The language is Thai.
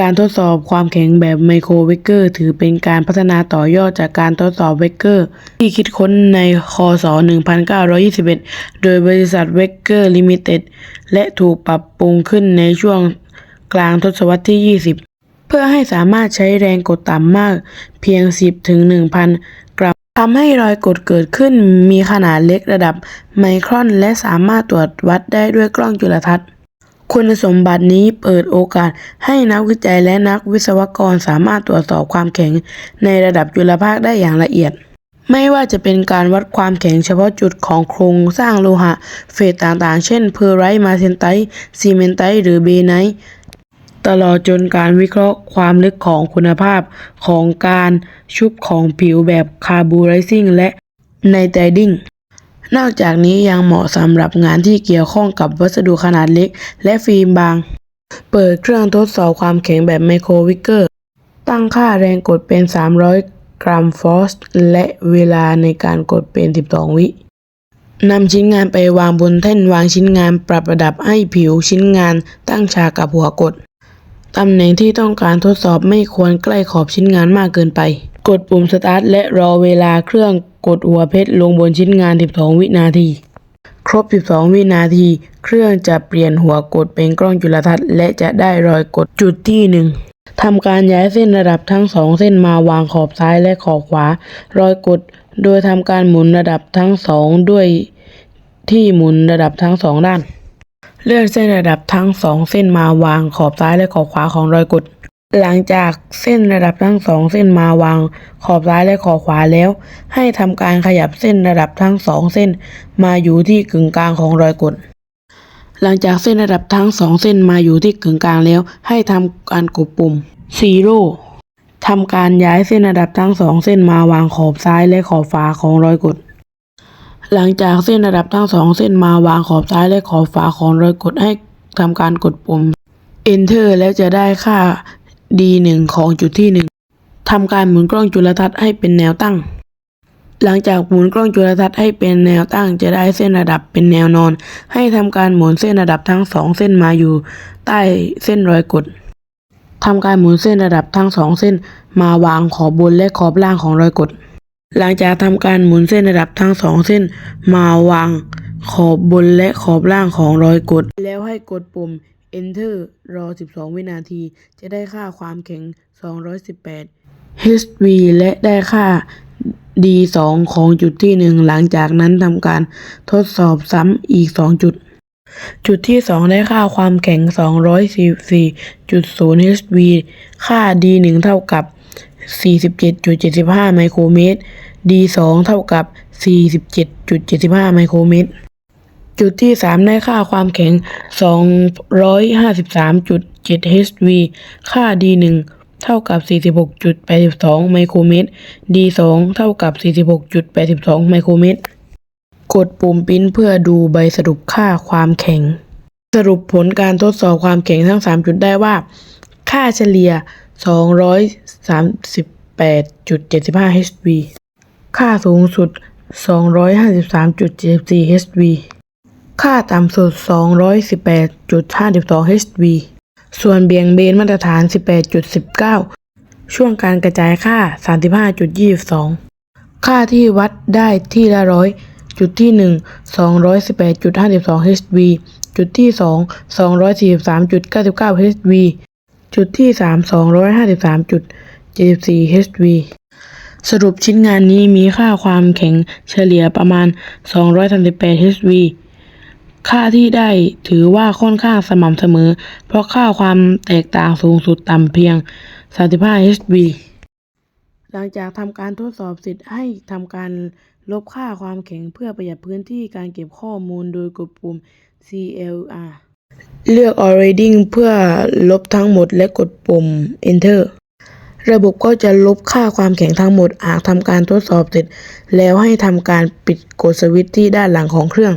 การทดสอบความแข็งแบบไมโครเวกเกอร์ถือเป็นการพัฒนาต่อยอดจากการทดสอบเวกเกอร์ ที่คิดค้นในคศ 1921 โดยบริษัทเวกเกอร์ลิมิเต็ดและถูกปรับปรุงขึ้นในช่วงกลางทศวรรษที่ 20 เพื่อให้สามารถใช้แรงกดต่ำมากเพียง 10 ถึง 1,000 กรัมทำให้รอยกดเกิดขึ้นมีขนาดเล็กระดับไมครอน และสามารถตรวจวัดได้ด้วยกล้องจุลทรรศน์ คุณสมบัตินี้เปิดโอกาสให้นักวิจัยและนักวิศวกรสามารถตรวจสอบความแข็งในระดับจุลภาคได้อย่างละเอียด ไม่ว่าจะเป็นการวัดความแข็งเฉพาะจุดของโครงสร้างโลหะ เฟสต่างๆ เช่นเพอร์ไรต์มาเซนไตต์ซีเมนไตต์หรือเบไน์ตลอดจนการวิเคราะห์ความลึกของคุณภาพของการชุบของผิวแบบคาร์บูไรซิ่งและไนไตรดิ้ง นอกจากนี้ยังเหมาะสำหรับงานที่เกี่ยวข้องกับวัสดุขนาดเล็ก และฟิล์มบาง เปิดเครื่องทดสอบความแข็งแบบไมโครวิกเกอร์ ตั้งค่าแรงกดเป็น 300 กรัมฟอสและเวลาในการกดเป็น 12 วินำชิ้นงานไปวางบนแท่นวางชิ้นงานปรับระดับให้ผิวชิ้นงานตั้งฉากกับหัวกด ตำแหน่งที่ต้องการทดสอบไม่ควรใกล้ขอบชิ้นงานมากเกินไป กดปุ่มสตาร์ทและรอเวลาเครื่อง กดหัวเพชรลงบนชิ้นงาน 12 วินาที ครบ 12 วินาที เครื่องจะเปลี่ยนหัวกดเป็นกล้องจุลทรรศน์และจะได้รอยกดจุดที่หนึ่งทำการย้ายเส้นระดับทั้งสองเส้นมาวางขอบซ้ายและขอบขวา รอยกด โดยทำการหมุนระดับทั้งสองด้วยที่หมุนระดับทั้งสองด้าน เลื่อนเส้นระดับทั้งสองเส้นมาวางขอบซ้ายและขอบขวาของรอยกด หลังจากเส้นระดับทั้งสองเส้นมาวางขอบซ้ายและขอบขวาแล้ว ให้ทำการขยับเส้นระดับทั้งสองเส้นมาอยู่ที่กึ่งกลางของรอยกด หลังจากเส้นระดับทั้งสองเส้นมาอยู่ที่กึ่งกลางแล้ว ให้ทำการกดปุ่ม Zero ทำการย้ายเส้นระดับทั้งสองเส้นมาวางขอบซ้ายและขอบขวาของรอยกด หลังจากเส้นระดับทั้งสองเส้นมาวางขอบซ้ายและขอบขวาของรอยกดให้ทำการกดปุ่ม Enter แล้วจะได้ค่า D1 ของจุดที่ 1ทำการหมุนกล้องจุลทรรศน์ให้เป็นแนวตั้ง หลังจากหมุนกล้องจุลทรรศน์ให้เป็นแนวตั้ง จะได้เส้นระดับเป็นแนวนอน ให้ทำการหมุนเส้นระดับทั้งสองเส้นมาอยู่ ใต้เส้นรอยกดทำการหมุนเส้นระดับทั้งสองเส้นมาวางขอบบนและขอบล่างของรอยกด หลังจากทำการหมุนเส้นระดับทั้งสองเส้นมาวางขอบบนและขอบล่างของรอยกด แล้วให้กดปุ่ม Enter รอ 12 วินาที จะได้ค่าความแข็ง 218 HV และได้ค่า D2 ของจุดที่ 1 หลังจากนั้นทำการทดสอบซ้ำอีก 2 จุด จุดที่ 2 ได้ค่าความแข็ง 244.0 HV ค่า D1 เท่ากับ 47.75 ไมโครเมตร D2 เท่ากับ 47.75 ไมโครเมตร จุดที่3ได้ค่าความแข็ง 253.7 HV ค่า D1 เท่ากับ 46.82 ไมโครเมตร D2 เท่ากับ 46.82 ไมโครเมตร กดปุ่มปิ้นเพื่อดูใบสรุปค่าความแข็ง สรุปผลการทดสอบความแข็งทั้ง 3 จุดได้ว่า ค่าเฉลี่ย 238.75 HV ค่าสูงสุด 253.74 HV ค่าต่ำสุด 218.52 HV ส่วนเบี่ยงเบนมาตรฐาน 18.19 ช่วงการกระจายค่า 35.22 ค่าที่วัดได้ที่ละร้อยจุดที่ 1 218.52 HV จุดที่ 2 243.99 HV จุดที่ 3 253.74 HV สรุปชิ้นงานนี้มีค่าความแข็งเฉลี่ยประมาณ 238 HV ค่าที่ได้ถือว่าค่อนข้างสม่ำเสมอ เพราะค่าความแตกต่างสูงสุดต่ำเพียง 35 HV หลังจากทำการทดสอบเสร็จให้ทำการลบค่าความแข็งเพื่อประหยัดพื้นที่การเก็บข้อมูลโดยกดปุ่ม CLR เลือก All Reading เพื่อลบทั้งหมดและกดปุ่ม Enter ระบบก็จะลบค่าความแข็งทั้งหมดหากทำการทดสอบเสร็จ แล้วให้ทำการปิดกดสวิตช์ที่ด้านหลังของเครื่อง